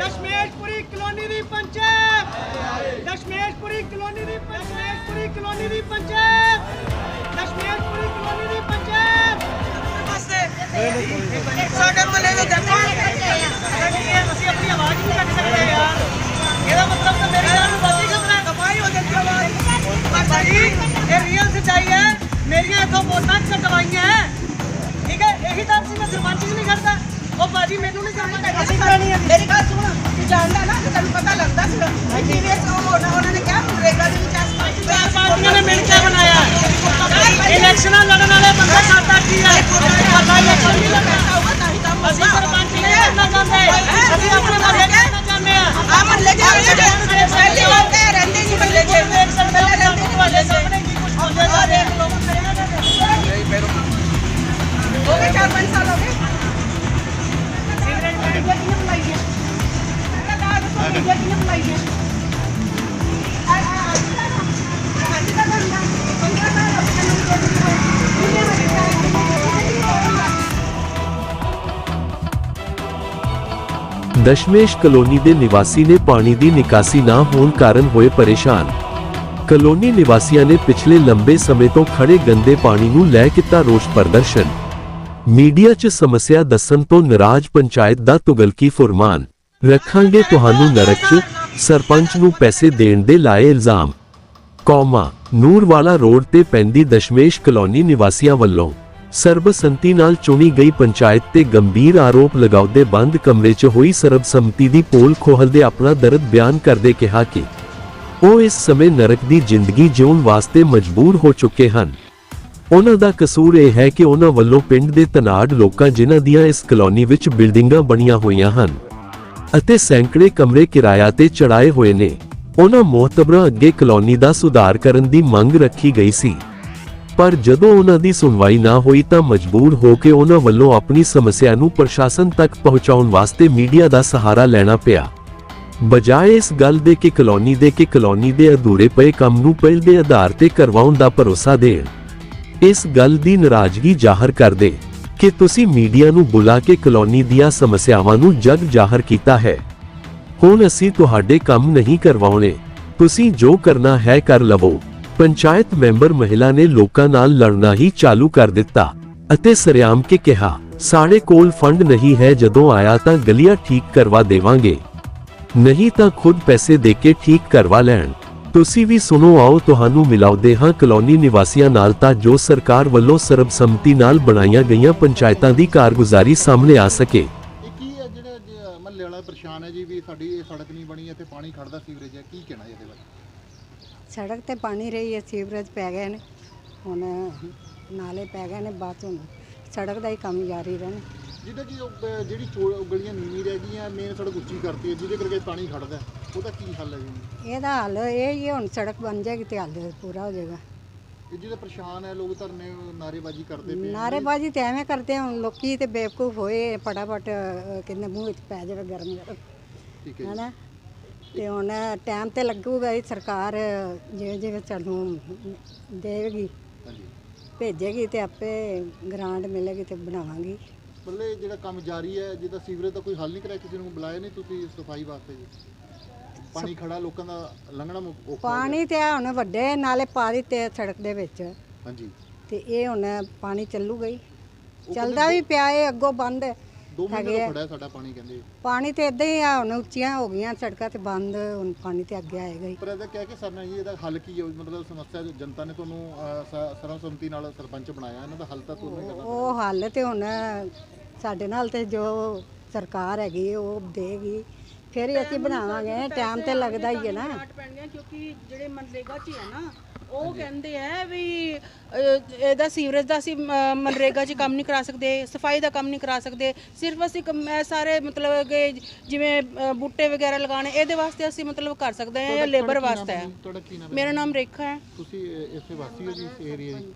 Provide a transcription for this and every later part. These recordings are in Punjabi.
ਦਸ਼ਮੇਸ਼ਪੁਰੀ ਕਲੋਨੀ ਦੀ ਪੰਚਾਇਤ। ਦਸ਼ਮੇਸ਼ਪੁਰੀ ਕਲੋਨੀ ਦੀ ਦਸ਼ਮੇਸ਼ਪੁਰੀ ਕਲੋਨੀ ਦੀ ਪੰਚਾਇਤ। ਦਸ਼ਮੇਸ਼ਪੁਰੀ ਕਲੋਨੀ ਦੀ ਪੰਚਾਇਤ। ਸਾਡੇ ਮਲੇ ਦੇ ਦੇਖੋ ਅਸੀਂ ਆਪਣੀ ਆਵਾਜ਼ ਨਹੀਂ ਕੱਢ ਸਕਦੇ ਯਾਰ ਇਹਦਾ ਮਤਲਬ ਤਾਂ ਮੇਰੀ ਜਾਨ ਨੂੰ ਬਾਤੀ ਖਬਰ ਕਮਾਈ ਹੋ ਜਾਂਦੀ ਆਵਾਜ਼। ਪਰ ਭਾਜੀ ਇਹ ਰੀਅਲ ਸੱਚਾਈ ਹੈ। ਮੇਰੀਆਂ ਇਥੋਂ ਵੋਟਾਂ ਕਟਵਾਈਆਂ ਹੈ। ਠੀਕ ਹੈ ਇਹੀ ਤਾਂ ਸੀ ਮੈਂ ਸਰਪੰਚ ਨਹੀਂ ਖੜਦਾ। ਉਹ ਭਾਜੀ ਮੈਨੂੰ ਨਹੀਂ ਸਮਝ ਆਇਆ ਅਸੀਂ ਕਰਾਣੀ ਹੈ ਮੇਰੀ ਗੱਲ ਤੂੰ ਜਾਣਦਾ ਨਾ ਕਿ ਤੈਨੂੰ ਪਤਾ ਲੱਗਦਾ ਸੀ। ਟੀਵੀ ਉਹ ਉਹਨਾਂ ਉਹਨਾਂ ਨੇ ਕਿਹਾ ਨਰੇਗਾ ਦੇ ਵਿੱਚ ਆਸ ਪਾਸ ਚਾਰ ਪਾਰਟੀਆਂ ਨੇ ਮਿਲ ਕੇ ਬਣਾਇਆ। ਇਲੈਕਸ਼ਨਾਂ ਲੜਨ ਵਾਲੇ ਬੰਦੇ ਸਾਡਾ ਕੀ ਹੈ ਸਾਡਾ ਇਲੈਕਸ਼ਨ ਨਹੀਂ ਲੜਨਾ ਅਸੀਂ ਸਰਪੰਚ ਨਹੀਂ ਕਰਨਾ ਚਾਹੁੰਦੇ। ਅਸੀਂ ਆਪਣੇ ਦੇ ਕਰਨਾ ਚਾਹੁੰਦੇ। ਆ ਆ ਮਹੱਲੇ ਦੇ ਵਿੱਚ ਪਹਿਲੀ ਵਾਰ ਦਸ਼ਮੇਸ਼ ਕਲੋਨੀ ਦੇ ਨਿਵਾਸੀ ਨੇ ਪਾਣੀ ਦੀ ਨਿਕਾਸੀ ਨਾ ਹੋਣ ਕਾਰਨ ਹੋਏ ਪਰੇਸ਼ਾਨ। ਕਲੋਨੀ ਨਿਵਾਸੀਆਂ ਨੇ ਪਿਛਲੇ ਲੰਬੇ ਸਮੇਂ ਤੋਂ ਖੜੇ ਗੰਦੇ ਪਾਣੀ ਨੂੰ ਲੈ ਕੀਤਾ ਰੋਸ ਪ੍ਰਦਰਸ਼ਨ। ਮੀਡੀਆ 'ਚ ਸਮੱਸਿਆ ਦੱਸਣ ਤੋਂ ਨਾਰਾਜ਼ ਪੰਚਾਇਤ ਦਾ ਤੁਗਲਕੀ ਫੁਰਮਾਨ। ਰੱਖਾਂਗੇ ਤੁਹਾਨੂੰ ਨਰਕ 'ਚ, ਸਰਪੰਚ ਨੂੰ ਪੈਸੇ ਦੇਣ ਦੇ ਲਾਏ ਇਲਜ਼ਾਮ। ਕੌਮਾ, ਨੂਰਵਾਲਾ ਰੋਡ ਤੇ ਪੈਂਦੀ ਦਸ਼ਮੇਸ਼ ਕਲੋਨੀ ਨਿਵਾਸੀਆਂ ਵੱਲੋਂ ਸਰਬਸੰਮਤੀ ਨਾਲ ਚੁਣੀ ਗਈ ਪੰਚਾਇਤ ਤੇ ਗੰਭੀਰ ਆਰੋਪ ਲਗਾਉਂਦੇ ਬੰਦ ਕਮਰੇ 'ਚ ਹੋਈ ਸਰਬਸੰਮਤੀ ਦੀ ਪੋਲ ਖੋਹਲਦੇ ਆਪਣਾ ਦਰਦ ਬਿਆਨ ਕਰਦੇ ਕਿਹਾ ਕਿ ਉਹ ਇਸ ਸਮੇਂ ਨਰਕ ਦੀ ਜ਼ਿੰਦਗੀ ਜਿਉਣ ਵਾਸਤੇ ਮਜਬੂਰ ਹੋ ਚੁੱਕੇ ਹਨ। ਉਹਨਾਂ ਦਾ ਕਸੂਰ ਇਹ ਹੈ ਕਿ ਉਹਨਾਂ ਵੱਲੋਂ ਪਿੰਡ ਦੇ ਤਨਾੜ ਲੋਕਾਂ ਜਿਨ੍ਹਾਂ ਦੀਆਂ ਇਸ ਕਲੋਨੀ ਵਿੱਚ ਬਿਲਡਿੰਗਾਂ ਬਣੀਆਂ ਹੋਈਆਂ ਹਨ ਅਤੇ ਸੈਂਕੜੇ ਕਮਰੇ ਕਿਰਾਇਆ ਤੇ ਚੜਾਏ ਹੋਏ ਨੇ। ਉਹਨਾਂ ਮੋਹਤਬਰਾਂ ਅੱਗੇ ਕਲੋਨੀ ਦਾ ਸੁਧਾਰ ਕਰਨ ਦੀ ਮੰਗ ਰੱਖੀ ਗਈ ਸੀ। ਪਰ ਜਦੋਂ ਉਹਨਾਂ ਦੀ ਸੁਣਵਾਈ ਨਾ ਹੋਈ ਤਾਂ ਮਜਬੂਰ ਹੋ ਕੇ ਉਹਨਾਂ ਵੱਲੋਂ ਆਪਣੀ ਸਮੱਸਿਆ ਨੂੰ ਪ੍ਰਸ਼ਾਸਨ ਤੱਕ ਪਹੁੰਚਾਉਣ ਵਾਸਤੇ ਮੀਡੀਆ ਦਾ ਸਹਾਰਾ ਲੈਣਾ ਪਿਆ। ਬਜਾਏ ਇਸ ਗੱਲ ਦੇ ਕਿ ਕਲੋਨੀ ਦੇ ਕਿ ਕਲੋਨੀ ਦੇ ਅਧੂਰੇ ਪਏ ਕੰਮ ਨੂੰ ਪਹਿਲ ਦੇ ਆਧਾਰ ਤੇ ਕਰਵਾਉਣ ਦਾ ਭਰੋਸਾ ਦੇਣ, ਇਸ ਗੱਲ ਦੀ ਨਾਰਾਜ਼ਗੀ ਜ਼ਾਹਰ ਕਰਦੇ ਕਿ ਤੁਸੀਂ ਮੀਡੀਆ ਨੂੰ ਬੁਲਾ ਕੇ ਕਲੋਨੀ ਦੀਆਂ ਸਮੱਸਿਆਵਾਂ ਨੂੰ ਜਗ ਜ਼ਾਹਰ ਕੀਤਾ ਹੈ। ਹੁਣ ਅਸੀਂ ਤੁਹਾਡੇ ਕੰਮ ਨਹੀਂ ਕਰਵਾਉਣੇ, ਤੁਸੀਂ ਜੋ ਕਰਨਾ ਹੈ ਕਰ ਲਵੋ। ਪੰਚਾਇਤ ਮੈਂਬਰ ਮਹਿਲਾ ਨੇ ਲੋਕਾਂ ਨਾਲ ਲੜਨਾ ਹੀ ਚਾਲੂ ਕਰ ਦਿੱਤਾ ਅਤੇ ਸਰਿਆਮ ਕੇ ਕਿਹਾ, ਸਾਡੇ ਕੋਲ ਫੰਡ ਨਹੀਂ ਹੈ, ਜਦੋਂ ਆਇਆ ਤਾਂ ਗਲੀਆਂ ਠੀਕ ਕਰਵਾ ਦੇਵਾਂਗੇ। ਨਹੀਂ ਤਾਂ ਖੁਦ ਪੈਸੇ ਦੇ ਕੇ ਠੀਕ ਕਰਵਾ ਲੈਣ। ਤੁਸੀਂ ਵੀ ਸੁਣੋ, ਆਓ ਤੁਹਾਨੂੰ ਮਿਲਾਉਂਦੇ ਹਾਂ ਕਲੋਨੀ ਨਿਵਾਸੀਆਂ ਨਾਲ ਤਾਂ ਜੋ ਸਰਕਾਰ ਵੱਲੋਂ ਸਰਬਸੰਮਤੀ ਨਾਲ ਬਣਾਈਆਂ ਗਈਆਂ ਪੰਚਾਇਤਾਂ ਦੀ ਕਾਰਗੁਜ਼ਾਰੀ ਸਾਹਮਣੇ ਆ ਸਕੇ। ਇਹ ਕੀ ਹੈ ਜਿਹੜੇ ਮਹੱਲੇ ਵਾਲਾ ਪਰੇਸ਼ਾਨ ਹੈ ਜੀ ਵੀ ਸਾਡੀ ਇਹ ਸੜਕ ਨਹੀਂ ਬਣੀ, ਇੱਥੇ ਪਾਣੀ ਖੜਦਾ ਸੀਵਰੇਜ ਹੈ, ਕੀ ਕਹਿਣਾ ਇਹਦੇ ਬਾਰੇ? ਸੜਕ ਤੇ ਪਾਣੀ ਰਹੀ ਹੈ ਸੀਵਰੇਜ ਪੈ ਗਏ ਨੇ। ਹੁਣ ਨਾਲੇ ਪੈ ਗਏ ਨੇ ਹੁਣ ਸੜਕ ਦਾ ਹੀ ਕੰਮ ਜਾਰੀ ਰਹਿਣਾ ਜਿਹਦਾ ਕਿ ਉਹ, ਅਹ, ਜਿਹੜੀ ਚੋ- ਗਲੀਆਂ ਨੀਵੀਂ ਰਹਿ ਗਈਆਂ ਮੇਨ ਸੜਕ ਉੱਚੀ ਕਰਤੀ ਹੈ ਜਿਹਦੇ ਕਰਕੇ ਪਾਣੀ ਖੜਦਾ ਹੈ। ਉਹਦਾ ਕੀ ਹੱਲ ਹੈ ਜੀ? ਇਹਦਾ ਹੱਲ ਇਹ ਹੀ ਹੈ, ਹੁਣ ਸੜਕ ਬਣ ਜਾਏਗੀ ਤੇ ਹੱਲ ਪੂਰਾ ਹੋ ਜਾਏਗਾ। ਇਹ ਜਿਹੜੇ ਪਰੇਸ਼ਾਨ ਹੈ ਲੋਕ ਧਰਨੇ ਨਾਰੇਬਾਜ਼ੀ ਕਰਦੇ ਪਏ। ਨਾਰੇਬਾਜ਼ੀ ਤੇ ਐਵੇਂ ਕਰਦੇ ਆ, ਹੁਣ ਲੋਕੀ ਤੇ ਬੇਵਕੂਫ ਹੋਏ ਫਟਾਫਟ ਅਹ, ਕਹਿੰਦੇ ਮੂੰਹ ਵਿੱਚ ਪੈ ਜਾਵੇ ਗਰਮ ਗਰਮ। ਠੀਕ ਹੈ ਜੀ। ਹੈਨਾ? ਤੇ ਹੁਣ ਟਾਈਮ ਤੇ ਲੱਗੂਗਾ ਇਹ ਸਰਕਾਰ ਜਿਵੇਂ ਜਿਵੇਂ ਸਾਨੂੰ ਦੇਵੇਗੀ ਹਾਂਜੀ। ਭੇਜੇਗੀ ਤੇ ਆਪੇ ਗ੍ਰਾਂਟ ਮਿਲੇਗੀ ਤੇ ਬਣਾਵਾਂਗੀ। ਮਤਲਬ ਇਹ ਜਿਹੜਾ ਕੰਮ ਜਾਰੀ ਹੈ ਜਿਹਦਾ ਸੀਵਰੇਜ ਦਾ ਕੋਈ ਹੱਲ ਨਹੀਂ ਕਰਾਇਆ ਕਿਸੇ ਨੂੰ ਬੁਲਾਇਆ ਨਹੀਂ ਤੁਸੀਂ ਸਫ਼ਾਈ ਵਾਸਤੇ ਜੀ? ਪਾਣੀ ਖੜਾ ਲੋਕਾਂ ਦਾ ਲੰਘਣਾ ਮੁ- ਔਖਾ ਹੋ ਪਾਣੀ ਤੇ ਆ ਹੁਣ ਵੱਡੇ ਨਾਲੇ ਪਾ ਦਿੱਤੇ ਆ ਸੜਕ ਦੇ ਵਿੱਚ। ਹਾਂਜੀ। ਤੇ ਇਹ ਹੁਣ ਪਾਣੀ ਚੱਲੂਗਾ ਹੀ। ਚੱਲਦਾ ਵੀ ਪਿਆ ਏ ਅੱਗੋਂ ਬੰਦ ਦੋ ਮਹੀਨੇ ਹੈਗੇ ਤੋਂ ਆ। ਖੜਾ ਹੈ ਸਾਡਾ ਪਾਣੀ ਕਹਿੰਦੇ। ਪਾਣੀ ਤੇ ਇਦਾਂ ਹੀ ਆ ਹੁਣ ਉੱਚੀਆਂ ਹੋ ਗਈਆਂ ਸੜਕਾਂ ਤੇ ਬੰਦ ਹੁਣ ਪਾਣੀ ਤੇ ਅੱਗੇ ਆਏਗਾ ਹੀ ਪਰ ਇਹਦਾ ਕਹਿ ਕੇ ਸਰਨਾ ਜੀ ਇਹਦਾ ਹੱਲ ਕੀ ਹੈ? ਮਤਲਬ ਸਮੱਸਿਆ ਜੋ ਜਨਤਾ ਨੇ ਤੁਹਾਨੂੰ ਅਹ, ਸ- ਸਰਵਸੰਮਤੀ ਨਾਲ ਸਰਪੰਚ ਬਣਾਇਆ ਇਹਨਾਂ ਦਾ ਹੱਲ ਤਾਂ ਤੁਹਾਨੂੰ ਹੀ। ਕਰਨਾ ਉਹ ਹੱਲ ਤੇ ਹੁਣ ਸਾਡੇ ਨਾਲ ਤੇ ਜੋ ਸਰਕਾਰ ਹੈਗੀ ਉਹ ਦੇਗੀ। ਫਿਰ ਹੀ ਅਸੀਂ ਬਣਾਵਾਂਗੇ ਟਾਈਮ ਤੇ ਲੱਗਦਾ ਹੀ ਹੈ ਨਾ। ਘੱਟ ਪੈਣਗੀਆਂ ਕਿਉਂਕਿ ਜਿਹੜੇ ਮਨਰੇਗਾ 'ਚ ਹੀ ਆ ਨਾ ਉਹ ਕਹਿੰਦੇ ਆ ਵੀ ਅਹ, ਇਹਦਾ ਸੀਵਰੇਜ ਦਾ ਅਸੀਂ ਮਨਰੇਗਾ 'ਚ ਕੰਮ ਨਹੀਂ ਕਰਾ ਸਕਦੇ ਸਫ਼ਾਈ ਦਾ ਕੰਮ ਨਹੀਂ ਕਰਾ ਸਕਦੇ। ਸਿਰਫ ਅਸੀਂ ਕੰਮ- ਇਹ ਸਾਰੇ ਮਤਲਬ ਕਿ ਜਿਵੇਂ ਅਹ, ਬੂਟੇ ਵਗੈਰਾ ਲਗਾਉਣੇ ਇਹਦੇ ਵਾਸਤੇ ਅਸੀਂ ਮਤਲਬ ਕਰ ਸਕਦੇ ਹਾਂ ਜਾਂ ਲੇਬਰ ਵਾਸਤੇ ਹੈ। ਤੁਹਾਡਾ ਕੀ ਨਾਮ ਹੈ? ਮੇਰਾ ਨਾਮ ਰੇਖਾ ਹੈ। ਤੁਸੀਂ ਇਸੇ ਵਾਸੀ ਹੋ ਜੀ ਇਸ ਏਰੀਆ ਦੀ?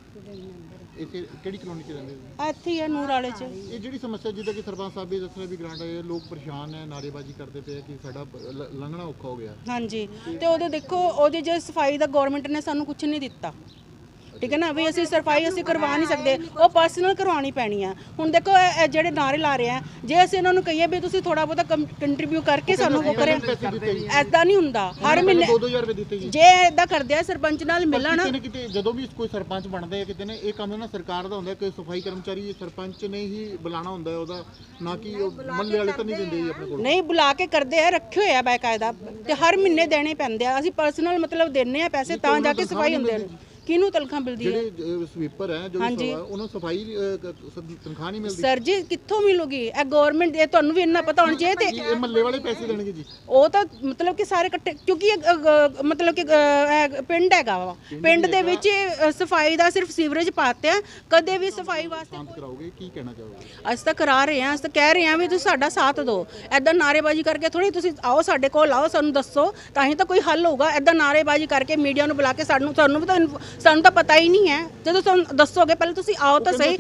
ਇੱਥੇ ਕਿਹੜੀ ਕਲੋਨੀ 'ਚ ਰਹਿੰਦੇ ਹੋ? ਇੱਥੇ ਹੀ ਹੈ ਨੂਰ ਵਾਲੇ 'ਚ। ਇਹ ਜਿਹੜੀ ਸਮੱਸਿਆ ਜਿੱਦਾਂ ਕਿ ਸਰਪੰਚ ਸਾਹਿਬ ਵੀ ਦੱਸ ਰਹੇ ਵੀ ਗ੍ਰਾਂਟ ਆਏ ਲੋਕ ਪਰੇਸ਼ਾਨ ਹੈ ਨਾਰੇਬਾਜ਼ੀ ਕਰਦੇ ਪਏ ਆ ਕਿ ਸਾਡਾ ਲ- ਲੰਘਣਾ ਔਖਾ ਹੋ ਗਿਆ। ਹਾਂਜੀ। ਤੇ ਉਹਦੇ ਦੇਖੋ ਉਹਦੇ ਜੇ ਸਫ਼ਾਈ ਦਾ ਗਵਰਨਮੈਂਟ ਨੇ ਸਾਨੂੰ ਕੁਝ ਨਹੀਂ ਦਿੱਤਾ। ਠੀਕ ਹੈ ਨਾ? ਵੀ ਅਸੀਂ ਸਫ਼ਾਈ ਅਸੀਂ ਕਰਵਾ ਨਹੀਂ ਸਕਦੇ। ਉਹ ਪਰਸਨਲ ਕਰਵਾਉਣੀ ਪੈਣੀ ਆ। ਹੁਣ ਦੇਖੋ ਇਹ ਇਹ ਜਿਹੜੇ ਨਾਰੇ ਲਾ ਰਹੇ ਆ ਜੇ ਅਸੀਂ ਇਹਨਾਂ ਨੂੰ ਕਹੀਏ ਵੀ ਤੁਸੀਂ ਥੋੜਾ ਬਹੁਤਾ ਕੰਟਰੀਬਿਊ ਕਰਕੇ ਸਾਨੂੰ ਉਹ ਕਰੇ ਐਦਾਂ ਨਹੀਂ। ਹੁੰਦਾ। ਹਰ ਮਹੀਨੇ 2-2000 ਰੁਪਏ ਦਿੱਤੇ ਜੀ। ਜੇ ਐਦਾਂ ਕਰਦੇ ਆ ਸਰਪੰਚ ਨਾਲ ਮਿਲਣ। ਕਿਤੇ ਨਾ ਕਿਤੇ ਜਦੋਂ ਵੀ ਕੋਈ ਸਰਪੰਚ ਬਣਦਾ ਹੈ ਕਿਤੇ ਨੇ ਇਹ ਕੰਮ ਨਾ ਸਰਕਾਰ ਦਾ ਹੁੰਦਾ ਹੈ ਕਿ ਸਫ਼ਾਈ ਕਰਮਚਾਰੀ ਸਰਪੰਚ ਨੇ ਹੀ ਬੁਲਾਣਾ ਹੁੰਦਾ ਹੈ ਉਹਦਾ ਨਾ ਕਿ ਉਹ ਮੱਲੇ ਵਾਲੇ ਤਾਂ ਨਹੀਂ ਦਿੰਦੇ ਜੀ ਆਪਣੇ ਕੋਲ। ਨਹੀਂ ਬੁਲਾ ਕੇ ਕਰਦੇ ਆ ਰੱਖੇ ਹੋਏ ਆ ਬਾਕਾਇਦਾ। ਤੇ ਹਰ ਮਹੀਨੇ ਦੇਣੇ ਪੈਂਦੇ ਆ। ਅਸੀਂ ਪਰਸਨਲ ਮਤਲਬ ਦਿੰਨੇ ਆ ਪੈਸੇ ਤਾਂ ਜਾ ਕੇ ਸਫ਼ਾਈ ਹੁੰਦੇ ਨੇ। ਕਿਹਨੂੰ ਤਨਖਾਹ ਮਿਲਦੀ ਹੈ? ਜਿਹੜੇ ਸਵੀਪਰ ਹੈ ਜੋ ਹਾਂਜੀ। ਉਹਨਾਂ ਨੂੰ ਸਫ਼ਾਈ ਅਹ, ਕ- ਸ- ਤਨਖਾਹ ਨਹੀਂ ਮਿਲਦੀ। ਸਰ ਜੀ ਕਿੱਥੋਂ ਮਿਲੂਗੀ? ਇਹ ਗਵਰਨਮੈਂਟ ਦੇ ਤੁਹਾਨੂੰ ਵੀ ਇੰਨਾ ਪਤਾ ਹੋਣਾ ਚਾਹੀਏ ਤੇ ਜੀ, ਇਹ ਮੱਲੇ ਵਾਲੇ ਪੈਸੇ ਦੇਣਗੇ ਜੀ। ਉਹ ਤਾਂ ਮਤਲਬ ਕਿ ਸਾਰੇ ਇਕੱਠੇ ਕਿਉਂਕਿ ਇਹ, ਅ, ਗ- ਮਤਲਬ ਕਿ ਅ, ਇਹ ਪਿੰਡ ਹੈਗਾ ਵਾ। ਪਿੰਡ ਦੇ ਵਿੱਚ ਅ, ਸਫ਼ਾਈ ਦਾ ਸਿਰਫ ਸੀਵਰੇਜ ਪਾਤੇ ਆ। ਕਦੇ ਵੀ ਸਫ਼ਾਈ ਵਾਸਤੇ ਸ਼ਾਂਤ ਕਰਾਓਗੇ ਕੀ ਕਹਿਣਾ ਚਾਹੋਗੇ? ਅਸੀਂ ਤਾਂ ਕਰਾ ਰਹੇ ਹਾਂ ਅਸੀਂ ਤਾਂ ਕਹਿ ਰਹੇ ਹਾਂ ਵੀ ਤੁਸੀਂ ਸਾਡਾ ਸਾਥ ਦਿਓ। ਐਦਾਂ ਨਾਰੇਬਾਜ਼ੀ ਕਰਕੇ ਥੋੜੀ ਤੁਸੀਂ ਆਓ ਸਾਡੇ ਕੋਲ ਆਓ ਸਾਨੂੰ ਦੱਸੋ। ਤਾਂ ਹੀ ਤਾਂ ਕੋਈ ਹੱਲ ਹੋਊਗਾ। ਐਦਾਂ ਨਾਰੇਬਾਜ਼ੀ ਕਰਕੇ ਮੀਡੀਆ ਨੂੰ ਬੁਲਾ ਕੇ ਸਾਨੂੰ ਸਾਨੂੰ ਵੀ ਤਾਂ ਇਨਫ- ਸਾਨੂੰ ਤਾਂ ਪਤਾ ਹੀ ਨਹੀਂ ਹੈ। ਜਦੋਂ ਤੁਹਾਨੂੰ ਦੱਸੋਗੇ ਪਹਿਲੇ ਤੁਸੀਂ ਆਓ ਤਾਂ ਸਹੀ।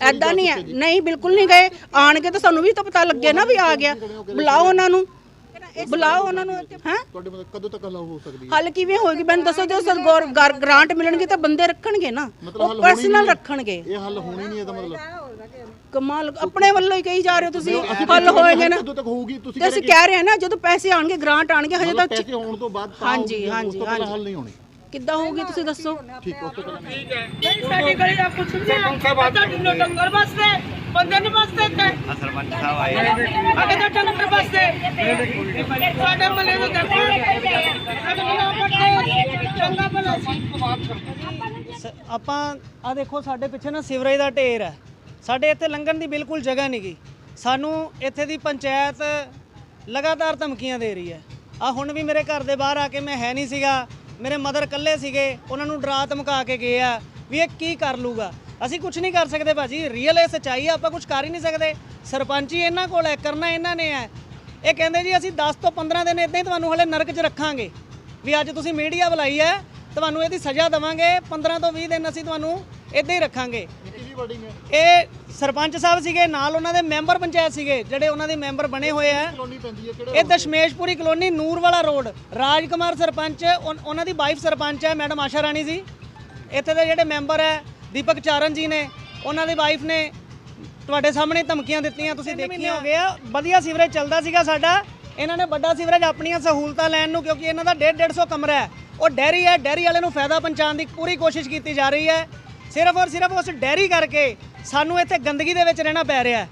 ਐਦਾਂ ਨਹੀਂ ਹੈ। ਨਹੀਂ ਬਿਲਕੁਲ ਨਹੀਂ ਗਏ। ਆਣਗੇ ਤਾਂ ਸਾਨੂੰ ਵੀ ਤਾਂ ਪਤਾ ਲੱਗੇ ਨਾ ਵੀ ਆ ਗਿਆ। ਬੁਲਾਓ ਉਹਨਾਂ ਨੂੰ। ਬੁਲਾਓ ਉਹਨਾਂ ਨੂੰ। ਹਾਂ? ਤੁਹਾਡੇ ਮਤਲਬ ਕਦੋਂ ਤੱਕ ਹੱਲ ਹੋ ਸਕਦੀ ਹੈ? ਹੱਲ ਕਿਵੇਂ ਹੋਏਗੀ? ਮੈਨੂੰ ਦੱਸੋ ਜੋ ਸਰਗੋਰ ਗ੍ਰਾਂਟ ਮਿਲਣਗੇ ਤਾਂ ਬੰਦੇ ਰੱਖਣਗੇ ਨਾ। ਉਹ ਪਰਸਨਲ। ਰੱਖਣਗੇ। ਇਹ ਹੱਲ ਹੋਣੀ ਨਹੀਂ ਇਹਦਾ ਮਤਲਬ। ਕਮਾਲ। ਆਪਣੇ ਵੱਲੋਂ ਹੀ ਕਹੀ ਜਾ ਰਹੇ ਹੋ ਤੁਸੀਂ। ਹੱਲ ਹੋਏਗਾ ਨਾ। ਕਦੋਂ ਤੱਕ ਹੋਊਗੀ ਤੁਸੀਂ ਕਹਿ ਰਹੇ ਹਾਂ ਨਾ ਜਦੋਂ ਪੈਸੇ ਆਣਗੇ ਗ੍ਰਾਂਟ ਆਣਗੇ ਹਜੇ ਤੱਕ ਪੈਸੇ ਆਉਣ ਤੋਂ ਬਾਅਦ ਹਾਂਜੀ, ਹਾਂਜੀ, ਹਾਂਜੀ। ਹੱਲ ਨਹੀਂ ਹੋਣੀ। ਕਿੱਦਾਂ ਹੋਊਗੀ ਤੁਸੀਂ ਦੱਸੋ? ਠੀਕ ਉਸ ਤੋਂ ਪਹਿਲਾਂ ਨਹੀਂ। ਸਾਡੀ ਗਲੀ ਦਾ ਕੁਛ ਨਹੀਂ ਹੈ। ਪਤਾ ਨਹੀਂ ਡੰਗਰ ਬਸਦੇ ਬੰਦੇ ਨਹੀਂ ਬਸਦੇ ਇੱਥੇ। ਸਰਪੰਚ ਸਾਹਿਬ ਆਏ ਅਗੇ ਤਾਂ ਡੰਗਰ ਬਸਦੇ ਸਾਡੇ ਮਲੇ ਨੂੰ ਦੇਖੋ ਅਗਲਾ ਪੱਟੇ ਚੰਗਾ ਭਲਾ ਸੀ ਸ- ਆਪਾਂ ਆ ਦੇਖੋ ਸਾਡੇ ਪਿੱਛੇ ਨਾ ਸਿਵਰੇਜ ਦਾ ਢੇਰ ਹੈ। ਸਾਡੇ ਇੱਥੇ ਲੰਘਣ ਦੀ ਬਿਲਕੁਲ ਜਗ੍ਹਾ ਨਹੀਂ ਗੀ। ਸਾਨੂੰ ਇੱਥੇ ਦੀ ਪੰਚਾਇਤ ਲਗਾਤਾਰ ਧਮਕੀਆਂ ਦੇ ਰਹੀ ਹੈ। ਆ ਹੁਣ ਵੀ ਮੇਰੇ ਘਰ ਦੇ ਬਾਹਰ ਆ ਕੇ ਮੈਂ ਹੈ ਨਹੀਂ ਸੀਗਾ। ਮੇਰੇ ਮਦਰ ਇਕੱਲੇ ਸੀਗੇ ਉਹਨਾਂ ਨੂੰ ਡਰਾ ਧਮਕਾ ਕੇ ਗਏ ਆ ਵੀ ਇਹ ਕੀ ਕਰ ਲੂਗਾ ਅਸੀਂ ਕੁਝ ਨਹੀਂ ਕਰ ਸਕਦੇ ਭਾਜੀ ਰੀਅਲ ਇਹ ਸੱਚਾਈ ਆ ਆਪਾਂ ਕੁਝ ਕਰ ਹੀ ਨਹੀਂ ਸਕਦੇ। ਸਰਪੰਚ ਹੀ ਇਹਨਾਂ ਕੋਲ ਹੈ ਕਰਨਾ ਇਹਨਾਂ ਨੇ ਹੈ। ਇਹ ਕਹਿੰਦੇ ਜੀ ਅਸੀਂ 10 ਤੋਂ 15 ਦਿਨ ਇਦਾਂ ਹੀ ਤੁਹਾਨੂੰ ਹਲੇ ਨਰਕ 'ਚ ਰੱਖਾਂਗੇ ਵੀ ਅੱਜ ਤੁਸੀਂ ਮੀਡੀਆ ਬੁਲਾਈ ਹੈ ਤੁਹਾਨੂੰ ਇਹਦੀ ਸਜ਼ਾ ਦੇਵਾਂਗੇ 15 ਤੋਂ 20 ਦਿਨ ਅਸੀਂ ਤੁਹਾਨੂੰ ਇਦਾਂ ਹੀ ਰੱਖਾਂਗੇ। ਇਹ ਸਰਪੰਚ ਸਾਹਿਬ ਸੀਗੇ ਨਾਲ ਉਹਨਾਂ ਦੇ ਮੈਂਬਰ ਪੰਚਾਇਤ ਸੀਗੇ ਜਿਹੜੇ ਉਹਨਾਂ ਦੇ ਮੈਂਬਰ ਬਣੇ ਹੋਏ ਆ। ਕਲੋਨੀ ਪੈਂਦੀ ਹੈ ਕਿਹੜੇ ਇਹ ਦਸ਼ਮੇਸ਼ਪੁਰੀ ਕਲੋਨੀ ਨੂਰ ਵਾਲਾ ਰੋਡ। ਰਾਜਕੁਮਾਰ ਸਰਪੰਚ ਉਨ- ਉਹਨਾਂ ਦੀ ਵਾਈਫ ਸਰਪੰਚ ਹੈ ਮੈਡਮ ਆਸ਼ਾ ਰਾਣੀ ਜੀ। ਇੱਥੇ ਦੇ ਜਿਹੜੇ ਮੈਂਬਰ ਹੈ ਦੀਪਕ ਚਾਰਨ ਜੀ ਨੇ ਉਹਨਾਂ ਦੀ ਵਾਈਫ ਨੇ ਤੁਹਾਡੇ ਸਾਹਮਣੇ ਧਮਕੀਆਂ ਦਿੱਤੀਆਂ ਤੁਸੀਂ ਦੇਖੀਆਂ ਹੋ ਗਿਆ ਵਧੀਆ ਸੀਵਰੇਜ ਚੱਲਦਾ ਸੀਗਾ ਸਾਡਾ। ਇਹਨਾਂ ਨੇ ਵੱਡਾ ਸੀਵਰੇਜ ਆਪਣੀਆਂ ਸਹੂਲਤਾਂ ਲੈਣ ਨੂੰ ਕਿਉਂਕਿ ਇਹਨਾਂ ਦਾ 1.5 150 ਕਮਰਾ ਹੈ। ਉਹ ਡੈਰੀ ਹੈ ਡੈਰੀ ਵਾਲੇ ਨੂੰ ਫਾਇਦਾ ਪਹੁੰਚਾਉਣ ਦੀ ਪੂਰੀ ਕੋਸ਼ਿਸ਼ ਕੀਤੀ ਜਾ ਰਹੀ ਹੈ। ਸਿਰਫ ਔਰ ਸਿਰਫ ਉਸ ਡੈਰੀ ਕਰਕੇ ਸਾਨੂੰ ਇੱਥੇ ਗੰਦਗੀ ਦੇ ਵਿੱਚ ਰਹਿਣਾ ਪੈ ਰਿਹਾ ਹੈ।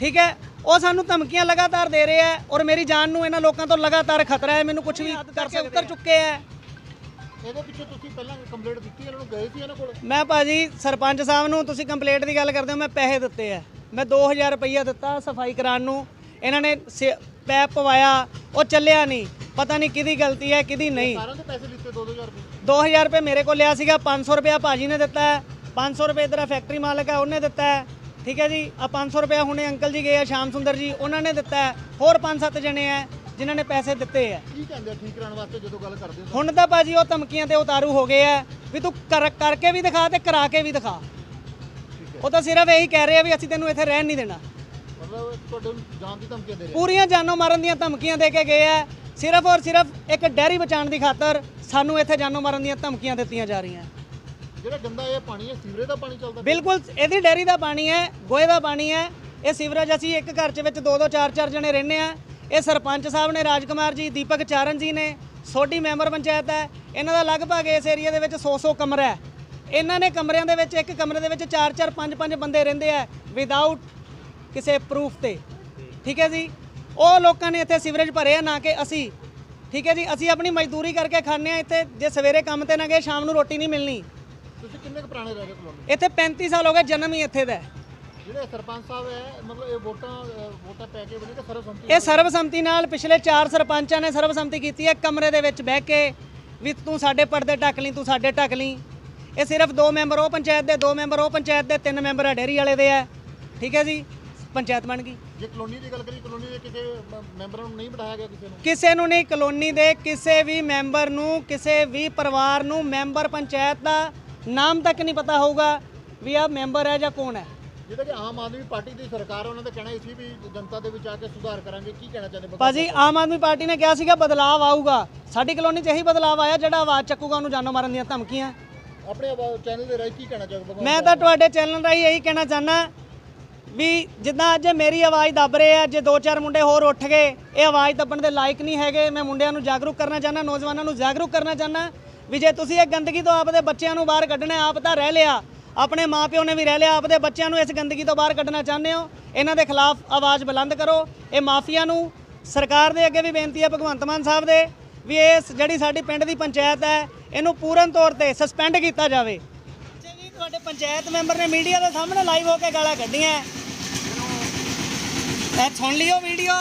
ਠੀਕ ਹੈ? ਉਹ ਸਾਨੂੰ ਧਮਕੀਆਂ ਲਗਾਤਾਰ ਦੇ ਰਹੇ ਆ ਔਰ ਮੇਰੀ ਜਾਨ ਨੂੰ ਇਹਨਾਂ ਲੋਕਾਂ ਤੋਂ ਲਗਾਤਾਰ ਖਤਰਾ ਹੈ। ਮੈਨੂੰ ਕੁਝ ਵੀ ਕਰ ਕੇ ਉਤਰ ਚੁੱਕੇ ਆ ਇਹਦੇ ਪਿੱਛੇ ਤੁਸੀਂ ਪਹਿਲਾਂ ਕੰਪਲੇਂਟ ਦਿੱਤੀ ਇਹਨਾਂ ਨੂੰ ਗਏ ਸੀ ਇਹਨਾਂ ਕੋਲ? ਮੈਂ ਭਾਜੀ ਸਰਪੰਚ ਸਾਹਿਬ ਨੂੰ ਤੁਸੀਂ ਕੰਪਲੇਂਟ ਦੀ ਗੱਲ ਕਰਦੇ ਹੋ ਮੈਂ ਪੈਸੇ ਦਿੱਤੇ ਆ ਮੈਂ 2000 ਰੁਪਈਆ ਦਿੱਤਾ ਸਫ਼ਾਈ ਕਰਾਉਣ ਨੂੰ। ਇਹਨਾਂ ਨੇ ਪੈਪ ਪਵਾਇਆ ਉਹ ਚੱਲਿਆ ਨਹੀਂ। ਪਤਾ ਨਹੀਂ ਕਿਹਦੀ ਗਲਤੀ ਹੈ ਕਿਹਦੀ ਨਹੀਂ। ਸਾਰਿਆਂ ਦੇ ਪੈਸੇ ਲਿੱਤੇ 2-2000 ਰੁਪਏ। 2000 ਰੁਪਏ ਮੇਰੇ ਕੋਲ ਲਿਆ ਸੀਗਾ 500 ਰੁਪਇਆ ਭਾਜੀ ਨੇ ਦਿੱਤਾ ਹੈ। 500 ਰੁਪਏ ਇਧਰ ਫੈਕਟਰੀ ਮਾਲਕ ਹੈ ਉਹਨੇ ਦਿੱਤਾ ਹੈ। ਠੀਕ ਹੈ ਜੀ? ਆ 500 ਰੁਪਇਆ ਹੁਣੇ ਅੰਕਲ ਜੀ ਗਏ ਆ ਸ਼ਾਮ ਸੁੰਦਰ ਜੀ ਉਹਨਾਂ ਨੇ ਦਿੱਤਾ ਹੈ। ਹੋਰ 5-7 ਜਣੇ ਆ ਜਿਨ੍ਹਾਂ ਨੇ ਪੈਸੇ ਦਿੱਤੇ ਆ ਕੀ ਕਹਿੰਦੇ ਆ ਠੀਕ ਕਰਾਉਣ ਵਾਸਤੇ ਜਦੋਂ ਗੱਲ ਕਰਦੇ ਹੋ? ਹੁਣ ਤਾਂ ਭਾਜੀ ਉਹ ਧਮਕੀਆਂ ਤੇ ਉਤਾਰੂ ਹੋ ਗਏ ਆ ਵੀ ਤੂੰ ਕਰ ਕਰਕੇ ਵੀ ਦਿਖਾ ਤੇ ਕਰਾ ਕੇ ਵੀ ਦਿਖਾ। ਉਹ ਤਾਂ ਸਿਰਫ ਇਹੀ ਕਹਿ ਰਹੇ ਆ ਵੀ ਅਸੀਂ ਤੈਨੂੰ ਇੱਥੇ ਰਹਿਣ ਨਹੀਂ ਦੇਣਾ। ਮਤਲਬ ਤੁਹਾਡੇ ਨੂੰ ਜਾਨ ਦੀ ਧਮਕੀਆਂ ਦੇ ਰਹੇ ਪੂਰੀਆਂ ਜਾਨੋਂ ਮਾਰਨ ਦੀਆਂ ਧਮਕੀਆਂ ਦੇ ਕੇ ਗਏ ਆ ਸਿਰਫ ਔਰ ਸਿਰਫ ਇੱਕ ਡੈਰੀ ਬਚਾਉਣ ਦੀ ਖਾਤਰ ਸਾਨੂੰ ਇੱਥੇ ਜਾਨੋਂ ਮਾਰਨ ਦੀਆਂ ਧਮਕੀਆਂ ਦਿੱਤੀਆਂ ਜਾ ਰਹੀਆਂ। ਜਿਹੜਾ ਗੰਦਾ ਇਹ ਪਾਣੀ ਹੈ, ਸੀਵਰੇਜ ਦਾ ਪਾਣੀ ਚੱਲਦਾ ਬਿਲਕੁਲ, ਇਹਦੀ ਡੈਰੀ ਦਾ ਪਾਣੀ ਹੈ, ਗੋਹੇ ਦਾ ਪਾਣੀ ਹੈ। ਇਹ ਸੀਵਰੇਜ ਅਸੀਂ ਇੱਕ ਘਰ 'ਚ ਵਿੱਚ ਦੋ ਦੋ, ਚਾਰ ਚਾਰ ਜਣੇ ਰਹਿੰਦੇ ਆ ਇਹ ਸਰਪੰਚ ਸਾਹਿਬ ਨੇ, ਰਾਜਕੁਮਾਰ ਜੀ, ਦੀਪਕ ਚਾਰਨ ਜੀ ਨੇ, ਸੋਢੀ ਮੈਂਬਰ ਪੰਚਾਇਤ ਹੈ। ਇਹਨਾਂ ਦਾ ਲਗਭਗ ਇਸ ਏਰੀਆ ਦੇ ਵਿੱਚ 100-100 ਕਮਰਾ ਹੈ। ਇਹਨਾਂ ਨੇ ਕਮਰਿਆਂ ਦੇ ਵਿੱਚ, ਇੱਕ ਕਮਰੇ ਦੇ ਵਿੱਚ 4-4 5-5 ਬੰਦੇ ਰਹਿੰਦੇ ਆ ਵਿਦਆਊਟ ਕਿਸੇ ਪ੍ਰੂਫ ਤੇ। ਠੀਕ ਹੈ ਜੀ? ਉਹ ਲੋਕਾਂ ਨੇ ਇੱਥੇ ਸੀਵਰੇਜ ਭਰੇ ਆ, ਨਾ ਕਿ ਅਸੀਂ। ਠੀਕ ਹੈ ਜੀ? ਅਸੀਂ ਆਪਣੀ ਮਜ਼ਦੂਰੀ ਕਰਕੇ ਖਾਂਦੇ ਆ ਇੱਥੇ। ਜੇ ਸਵੇਰੇ ਕੰਮ ਤੇ ਨਾ ਗਏ, ਸ਼ਾਮ ਨੂੰ ਰੋਟੀ ਨਹੀਂ ਮਿਲਣੀ। ਤੁਸੀਂ ਕਿੰਨੇ ਕੁ ਪੁਰਾਣੇ ਰਹਿ ਰਹੇ ਕਲੋਨੀ? ਇੱਥੇ 35 ਸਾਲ ਹੋ ਗਏ ਜਨਮ ਹੀ ਇੱਥੇ ਦਾ ਹੈ। ਜਿਹੜੇ ਸਰਪੰਚ ਸਾਹਿਬ ਹੈ ਮਤਲਬ ਇਹ ਵੋਟਾਂ ਅਹ, ਵੋਟਾਂ ਪੈ ਕੇ ਬਣੇ ਕਿ ਸਰਵਸੰਮਤੀ ਇਹ ਸਰਬਸੰਮਤੀ ਨਾਲ ਪਿਛਲੇ 4 ਸਰਪੰਚਾਂ ਨੇ ਸਰਬਸੰਮਤੀ ਕੀਤੀ ਹੈ। ਕਮਰੇ ਦੇ ਵਿੱਚ ਬਹਿ ਕੇ ਵੀ ਤੂੰ ਸਾਡੇ ਪਰਦੇ ਢੱਕ ਲਈ ਤੂੰ ਸਾਡੇ ਢੱਕ ਲਈ। ਇਹ ਸਿਰਫ ਦੋ ਮੈਂਬਰ ਉਹ ਪੰਚਾਇਤ ਦੇ ਦੋ ਮੈਂਬਰ ਉਹ ਪੰਚਾਇਤ ਦੇ ਤਿੰਨ ਮੈਂਬਰ ਡੇਰੀ ਵਾਲੇ ਦੇ ਆ। ਠੀਕ ਹੈ ਜੀ? ਪੰਚਾਇਤ ਬਣ ਗਈ। ਜੇ ਕਲੋਨੀ ਦੀ ਗੱਲ ਕਰੀ ਕਲੋਨੀ ਦੇ ਕਿਸੇ ਮ- ਮੈਂਬਰਾਂ ਨੂੰ ਨਹੀਂ ਬਿਠਾਇਆ ਗਿਆ ਕਿਸੇ ਨੂੰ? ਕਿਸੇ ਨੂੰ ਨਹੀਂ ਕਲੋਨੀ ਦੇ ਕਿਸੇ ਵੀ ਮੈਂਬਰ ਨੂੰ ਕਿਸੇ ਵੀ ਪਰਿਵਾਰ ਨੂੰ ਮੈਂਬਰ ਪੰਚਾਇਤ ਦਾ ਨਾਮ ਤੱਕ ਨਹੀਂ ਪਤਾ ਹੋਊਗਾ ਵੀ ਆ ਮੈਂਬਰ ਹੈ ਜਾਂ ਕੌਣ ਹੈ। ਜਿਹੜਾ ਕਿ ਆਮ ਆਦਮੀ ਪਾਰਟੀ ਦੀ ਸਰਕਾਰ ਉਹਨਾਂ ਦਾ ਕਹਿਣਾ ਸੀ ਵੀ ਜਨਤਾ ਦੇ ਵਿੱਚ ਆ ਕੇ ਸੁਧਾਰ ਕਰਾਂਗੇ ਕੀ ਕਹਿਣਾ ਚਾਹੁੰਦੇ? ਭਾਜੀ ਆਮ ਆਦਮੀ ਪਾਰਟੀ ਨੇ ਕਿਹਾ ਸੀਗਾ ਬਦਲਾਵ ਆਊਗਾ। ਸਾਡੀ ਕਲੋਨੀ 'ਚ ਇਹੀ ਬਦਲਾਵ ਆਇਆ ਜਿਹੜਾ ਆਵਾਜ਼ ਚੱਕੂਗਾ ਉਹਨੂੰ ਜਾਨੋਂ ਮਾਰਨ ਦੀਆਂ ਧਮਕੀਆਂ। ਆਪਣੇ ਚੈਨਲ ਦੇ ਰਾਹੀਂ ਕੀ ਕਹਿਣਾ ਚਾਹੋਗੇ ਮੈਂ ਤਾਂ ਤੁਹਾਡੇ ਚੈਨਲ ਰਾਹੀਂ ਇਹੀ ਕਹਿਣਾ ਚਾਹਨਾ ਵੀ ਜਿੱਦਾਂ ਅੱਜ ਮੇਰੀ ਆਵਾਜ਼ ਦੱਬ ਰਹੇ ਆ ਜੇ ਦੋ ਚਾਰ ਮੁੰਡੇ ਹੋਰ ਉੱਠ ਗਏ ਇਹ ਆਵਾਜ਼ ਦੱਬਣ ਦੇ ਲਾਇਕ ਨਹੀਂ ਹੈਗੇ। ਮੈਂ ਮੁੰਡਿਆਂ ਨੂੰ ਜਾਗਰੂਕ ਕਰਨਾ ਚਾਹਨਾ ਨੌਜਵਾਨਾਂ ਨੂੰ ਜਾਗਰੂਕ ਕਰਨਾ ਚਾਹਨਾ ਵੀ ਜੇ ਤੁਸੀਂ ਇਹ ਗੰਦਗੀ ਤੋਂ ਆਪਦੇ ਬੱਚਿਆਂ ਨੂੰ ਬਾਹਰ ਕੱਢਣਾ ਆਪ ਤਾਂ ਰਹਿ ਲਿਆ। ਆਪਣੇ ਮਾਪਿਓ ਨੇ ਵੀ ਰਹਿ ਲਿਆ, ਆਪਦੇ ਬੱਚਿਆਂ ਨੂੰ ਇਸ ਗੰਦਗੀ ਤੋਂ ਬਾਹਰ ਕੱਢਣਾ ਚਾਹੁੰਦੇ ਹੋ। ਇਹਨਾਂ ਦੇ ਖਿਲਾਫ ਆਵਾਜ਼ ਬੁਲੰਦ ਕਰੋ। ਇਹ ਮਾਫੀਆ ਨੂੰ ਸਰਕਾਰ ਦੇ ਅੱਗੇ ਵੀ ਬੇਨਤੀ ਹੈ, ਭਗਵੰਤ ਮਾਨ ਸਾਹਿਬ ਦੇ, ਵੀ ਇਹ ਜਿਹੜੀ ਸਾਡੀ ਪਿੰਡ ਦੀ ਪੰਚਾਇਤ ਹੈ, ਇਹਨੂੰ ਪੂਰਨ ਤੌਰ ਤੇ ਸਸਪੈਂਡ ਕੀਤਾ ਜਾਵੇ। ਜੀ, ਤੁਹਾਡੇ ਪੰਚਾਇਤ ਮੈਂਬਰ ਨੇ ਮੀਡੀਆ ਦੇ ਸਾਹਮਣੇ ਲਾਈਵ ਹੋ ਕੇ ਗਾਲਾਂ ਕੱਢੀਆਂ। ਹੈ। ਸੁਣ ਲਿਓ ਵੀਡੀਓ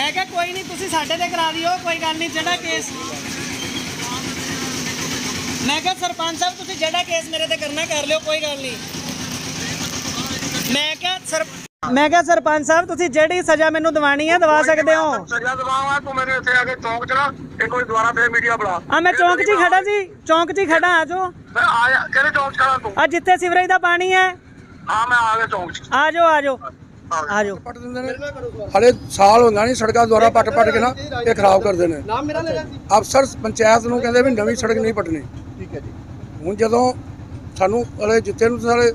ਮੈਂ ਕਿਹਾ ਕੋਈ ਨਹੀਂ ਤੁਸੀਂ ਸਾਡੇ ਤੇ ਕਰਾ ਦਿਓ ਕੋਈ ਗੱਲ ਨਹੀਂ ਜਿਹੜਾ ਕੇਸ ਮੈਂ ਕਿਹਾ ਸਰਪੰਚ ਸਾਹਿਬ ਤੁਸੀਂ ਜਿਹੜਾ ਕੇਸ ਮੇਰੇ ਤੇ ਕਰਨਾ ਕਰ ਲਿਓ ਕੋਈ ਗੱਲ ਨਹੀਂ। ਮੈਂ ਕਿਹਾ ਸਰ ਮੈਂ ਕਿਹਾ ਸਰਪੰਚ ਸਾਹਿਬ ਤੁਸੀਂ ਜਿਹੜੀ ਸਜ਼ਾ ਮੈਨੂੰ ਦਿਵਾਣੀ ਹੈ ਦਵਾ ਸਕਦੇ ਹੋ? ਸਜ਼ਾ ਦਵਾਵਾ ਤੂੰ ਮੇਰੇ ਇੱਥੇ ਆ ਕੇ ਚੌਂਕ ਚ ਨਾ ਇੱਕ ਵਾਰੀ ਦੁਬਾਰਾ ਫੇਰ ਮੀਡੀਆ ਬੁਲਾ। ਆ ਮੈਂ ਚੌਂਕ 'ਚ ਹੀ ਖੜਾ ਜੀ ਚੌਂਕ 'ਚ ਹੀ ਖੜਾ ਆ ਜਾਓ। ਮੈਂ ਆਇਆ ਕਿਹੜੇ ਚੌਂਕ ਚ ਖੜਾ ਤੂੰ? ਆ ਜਿੱਥੇ ਸਿਵਰੇਜ ਦਾ ਪਾਣੀ ਹੈ। ਹਾਂ ਮੈਂ ਆ ਗਿਆ ਚੌਂਕ ਚ। ਆ ਜਾਓ ਆ ਜਾਓ। ਆ ਜਾਓ ਪੱਟ ਦਿੰਦੇ ਨੇ। ਹਲੇ ਸਾਲ ਹੁੰਦਾ ਨਹੀਂ ਸੜਕਾਂ ਦੁਆਰਾ ਪੱਟ ਪੱਟ ਕੇ ਨਾ ਇਹ ਖਰਾਬ ਕਰਦੇ ਨੇ। ਨਾਮ ਮੇਰਾ ਲੈ ਅਫਸਰ ਪੰਚਾਇਤ ਨੂੰ ਕਹਿੰਦੇ ਵੀ ਨਵੀਂ ਸੜਕ ਨਹੀਂ ਪੱਟਣੀ। ਠੀਕ ਹੈ ਜੀ। ਹੁਣ ਜਦੋਂ ਸਾਨੂੰ ਹਲੇ ਜਿੱਤੇ ਨੂੰ ਸਾਰੇ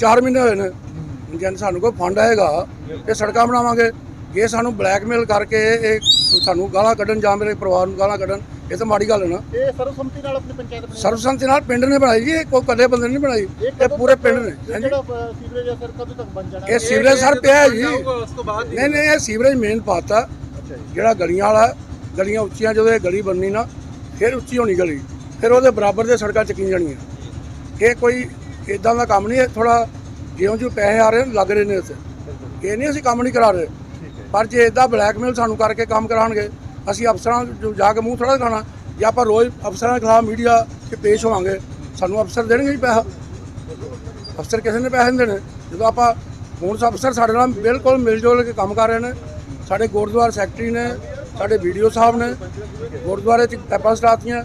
4 ਮਹੀਨੇ ਹੋਏ ਨੇ ਹੁਣ ਜੇ ਸਾਨੂੰ ਕੋਈ ਫੰਡ ਆਏਗਾ ਇਹ ਸੜਕਾਂ ਬਣਾਵਾਂਗੇ। ਜੇ ਸਾਨੂੰ ਬਲੈਕਮੇਲ ਕਰਕੇ ਇਹ ਸਾਨੂੰ ਗਾਲਾਂ ਕੱਢਣ ਜਾਂ ਮੇਰੇ ਪਰਿਵਾਰ ਨੂੰ ਗਾਲਾਂ ਕੱਢਣ ਇਹ ਤਾਂ ਮਾੜੀ ਗੱਲ ਹੈ ਨਾ। ਇਹ ਸਰਵਸੰਮਤੀ ਨਾਲ ਆਪਣੀ ਪੰਚਾਇਤ ਬਣੀ ਸਰਬਸੰਮਤੀ ਨਾਲ ਪਿੰਡ ਨੇ ਬਣਾਈ ਜੀ ਇਹ ਕੋਈ ਕੱਲੇ ਬੰਦੇ ਨੇ ਨਹੀਂ ਬਣਾਈ। ਇਹ ਪੂਰੇ ਪਿੰਡ ਨੇ। ਜਿਹੜਾ ਸੀਵਰੇਜ ਸਰ ਕਦੋਂ ਤੱਕ ਬਣ ਜਾਣਾ? ਇਹ ਸੀਵਰੇਜ ਸਰ ਪਿਆ ਹੈ ਜੀ ਨਹੀਂ ਨਹੀਂ ਇਹ ਸੀਵਰੇਜ ਮੇਨ ਪਾਤਾ। ਜਿਹੜਾ ਗਲੀਆਂ ਵਾਲਾ ਗਲੀਆਂ ਉੱਚੀਆਂ ਜਦੋਂ ਇਹ ਗਲੀ ਬਣਨੀ ਨਾ ਫਿਰ ਉੱਚੀ ਹੋਣੀ ਗਲੀ। ਫਿਰ ਉਹਦੇ ਬਰਾਬਰ ਦੇ ਸੜਕਾਂ ਚੱਕੀਆਂ ਜਾਣੀਆਂ। ਇਹ ਕੋਈ ਇਦਾਂ ਦਾ ਕੰਮ ਨਹੀਂ ਹੈ ਥੋੜਾ ਜਿਉਂ ਜਿਉਂ ਪੈਸੇ ਆ ਰਹੇ ਨੇ ਲੱਗ ਰਹੇ ਨੇ ਉੱਥੇ। ਇਹ ਨਹੀਂ ਅਸੀਂ ਕੰਮ ਨਹੀਂ ਕਰਾ ਰਹੇ। ਪਰ ਜੇ ਇਦਾਂ ਬਲੈਕਮੇਲ ਸਾਨੂੰ ਕਰਕੇ ਕੰਮ ਕਰਾਉਣਗੇ ਅਸੀਂ ਅਫਸਰਾਂ ਨੂੰ ਜਾ ਕੇ ਮੂੰਹ ਥੋੜਾ ਦਿਖਾਣਾ ਜੇ ਆਪਾਂ ਰੋਜ਼ ਅਫਸਰਾਂ ਦੇ ਖਿਲਾਫ ਮੀਡੀਆ 'ਚ ਪੇਸ਼ ਹੋਵਾਂਗੇ, ਸਾਨੂੰ ਅਫਸਰ ਦੇਣਗੇ ਜੀ ਪੈਸਾ। ਅਫਸਰ ਕਿਸੇ ਨੇ ਪੈਸੇ ਨਹੀਂ ਦੇਣੇ। ਜਦੋਂ ਆਪਾਂ ਹੁਣ ਸਭ ਅਫਸਰ ਸਾਡੇ ਨਾਲ ਬਿਲਕੁਲ ਮਿਲ ਜੁਲ ਕੇ ਕੰਮ ਕਰ ਰਹੇ ਨੇ, ਸਾਡੇ ਗੁਰਦੁਆਰਾ ਸੈਕਟਰੀ ਨੇ, ਸਾਡੇ ਵੀਡੀਓ ਸਾਹਿਬ ਨੇ, ਗੁਰਦੁਆਰੇ 'ਚ ਪੈਪਾਂ ਸਟਾਤੀਆਂ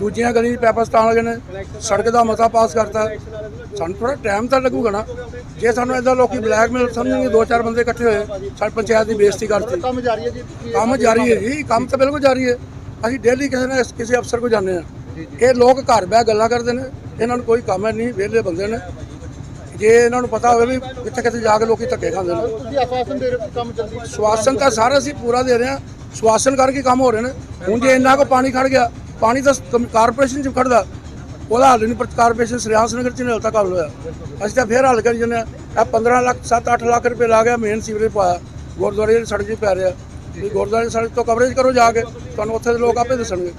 ਦੂਜੀਆਂ ਗਲੀਆਂ 'ਚ ਪੈਪਾਂ ਸਟਾਉਣ ਲੱਗੇ ਨੇ ਸੜਕ ਦਾ ਮਤਾ ਪਾਸ ਕਰਤਾ। ਸਾਨੂੰ ਥੋੜਾ ਟਾਈਮ ਤਾਂ ਲੱਗੂਗਾ ਨਾ। ਜੇ ਸਾਨੂੰ ਇਦਾਂ ਲੋਕੀ ਬਲੈਕਮੇਲ ਸਮਝਣਗੇ ਦੋ ਚਾਰ ਬੰਦੇ ਇਕੱਠੇ ਹੋਏ ਸਾਡੀ ਪੰਚਾਇਤ ਦੀ ਬੇਇੱਜ਼ਤੀ ਕਰਤੀ। ਕੰਮ ਜਾਰੀ ਹੈ ਜੀ? ਕੀ- ਕੰਮ ਜਾਰੀ ਹੈ ਜੀ ਕੰਮ ਤਾਂ ਬਿਲਕੁਲ ਜਾਰੀ ਹੈ। ਅਸੀਂ ਡੇਲੀ ਕਿਸੇ ਨਾ ਕਿਸੇ ਅਫਸਰ ਕੋਲ ਜਾਂਦੇ ਆ ਇਹ ਲੋਕ ਘਰ ਬਹਿ ਗੱਲਾਂ ਕਰਦੇ ਨੇ ਇਹਨਾਂ ਨੂੰ ਕੋਈ ਕੰਮ ਹੈ ਨਹੀਂ ਵਿਹਲੇ ਬੰਦੇ ਨੇ। ਜੇ ਇਹਨਾਂ ਨੂੰ ਪਤਾ ਹੋਵੇ ਵੀ ਕਿੱਥੇ ਕਿੱਥੇ ਜਾ ਕੇ ਲੋਕੀ ਧੱਕੇ ਖਾਂਦੇ ਨੇ। ਤੁਸੀਂ ਆਸ਼ਵਾਸਨ ਦੇ ਰਹੇ ਹੋ ਕਿ ਕੰਮ ਜਲਦੀ ਸਵਾਸਨ ਤਾਂ ਸਾਰਾ ਅਸੀਂ ਪੂਰਾ ਦੇ ਰਹੇ ਹਾਂ। ਸਵਾਸਨ ਕਰਕੇ ਕੰਮ ਹੋ ਰਹੇ ਨੇ। ਹੁਣ ਜੇ ਇੰਨਾ ਕੋ ਪਾਣੀ ਖੜ ਗਿਆ ਪਾਣੀ ਤਾਂ ਕਮ- ਕਾਰਪੋਰੇਸ਼ਨ ਚ ਖੜਦਾ ਉਹਦਾ ਹੱਲ ਨਹੀਂ ਪਰ ਕਾਰਪੋਰੇਸ਼ਨ ਸਰਿਆਸ ਨਗਰ ਚ ਨਹੀਂ ਹਲ ਤੱਕ ਹੱਲ ਹੋਇਆ। ਅਸੀਂ ਤਾਂ ਫੇਰ ਹੱਲ ਕਰੀ ਜੰਨੇ ਆ 15 ਲੱਖ 7-8 ਲੱਖ ਰੁਪਏ ਲਾ ਗਿਆ ਮੇਨ ਸੀਵਰੇਜ ਪਾਇਆ। ਗੁਰਦੁਆਰੇ ਸੜਕ 'ਚ ਪੈ ਰਿਹਾ। ਵੀ ਗੁਰਦੁਆਰੇ ਸੜਕ ਤੋਂ ਕਵਰੇਜ ਕਰੋ ਜਾ ਕੇ, ਤੁਹਾਨੂੰ ਉੱਥੇ ਦੇ ਲੋਕ ਆਪੇ ਦੱਸਣਗੇ।